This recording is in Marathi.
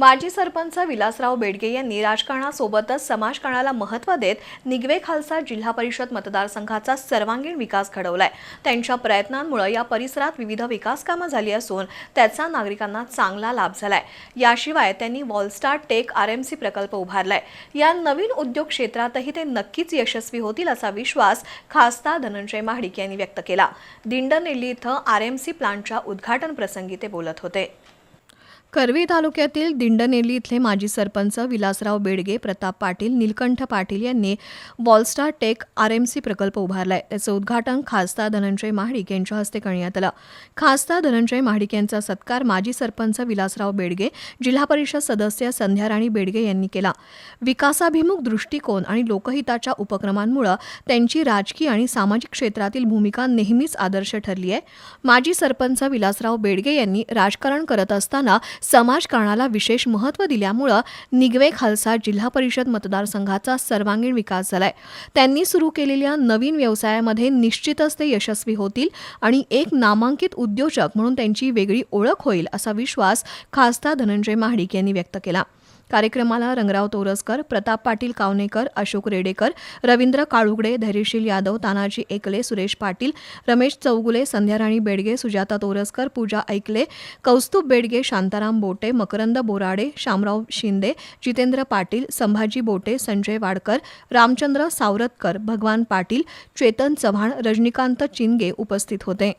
माजी सरपंच विलासराव बेडगे यांनी राजकारणासोबतच समाजकारणाला महत्त्व देत निगवे खालसा जिल्हा परिषद मतदारसंघाचा सर्वांगीण विकास घडवलाय. त्यांच्या प्रयत्नांमुळे या परिसरात विविध विकास कामं झाली असून त्याचा नागरिकांना चांगला लाभ झालाय. याशिवाय त्यांनी Wallstar tech R M C प्रकल्प उभारलाय. या नवीन उद्योग क्षेत्रातही ते नक्कीच यशस्वी होतील असा विश्वास खासदार धनंजय महाडिक यांनी व्यक्त केला. दिंडनेल्ली इथं आर एम सी प्लांटच्या उद्घाटन प्रसंगी ते बोलत होते. करवी तालुक्यातील दिंडनेली इथले माजी सरपंच विलासराव बेडगे प्रताप पाटील निलकंठ पाटील यांनी Wallstar tech R M C प्रकल्प उभारलाय. त्याचं उद्घाटन खासदार धनंजय महाडिक यांच्या हस्ते करण्यात आलं. खासदार धनंजय महाडिक यांचा सत्कार माजी सरपंच विलासराव बेडगे जिल्हा परिषद सदस्य संध्याराणी बेडगे यांनी केला. विकासाभिमुख दृष्टिकोन आणि लोकहिताच्या उपक्रमांमुळे त्यांची राजकीय आणि सामाजिक क्षेत्रातील भूमिका नेहमीच आदर्श ठरली आहे माजी सरपंच विलासराव बेडगे यांनी राजकारण करत असताना समाजकारणाला विशेष महत्त्व दिल्यामुळं निगवे खालसा जिल्हा परिषद मतदारसंघाचा सर्वांगीण विकास झालाय. त्यांनी सुरू केलेल्या नवीन व्यवसायामध्ये निश्चितच ते यशस्वी होतील आणि एक नामांकित उद्योजक म्हणून त्यांची वेगळी ओळख होईल असा विश्वास खासदार धनंजय महाडिक यांनी व्यक्त केला. कार्यक्रमाला रंगराव तोरसकर प्रताप पाटील कावनेकर अशोक रेडेकर रवींद्र काळुगडे धैर्यशील यादव तानाजी एकले सुरेश पाटील रमेश चौगुले संध्याराणी बेडगे सुजाता तोरसकर पूजा ऐकले कौस्तुभ बेडगे शांताराम बोटे मकरंद बोराडे शामराव शिंदे जितेंद्र पाटील संभाजी बोटे संजय वाडकर रामचंद्र सावरतकर भगवान पाटील चेतन चव्हाण रजनीकांत चिनगे उपस्थित होते.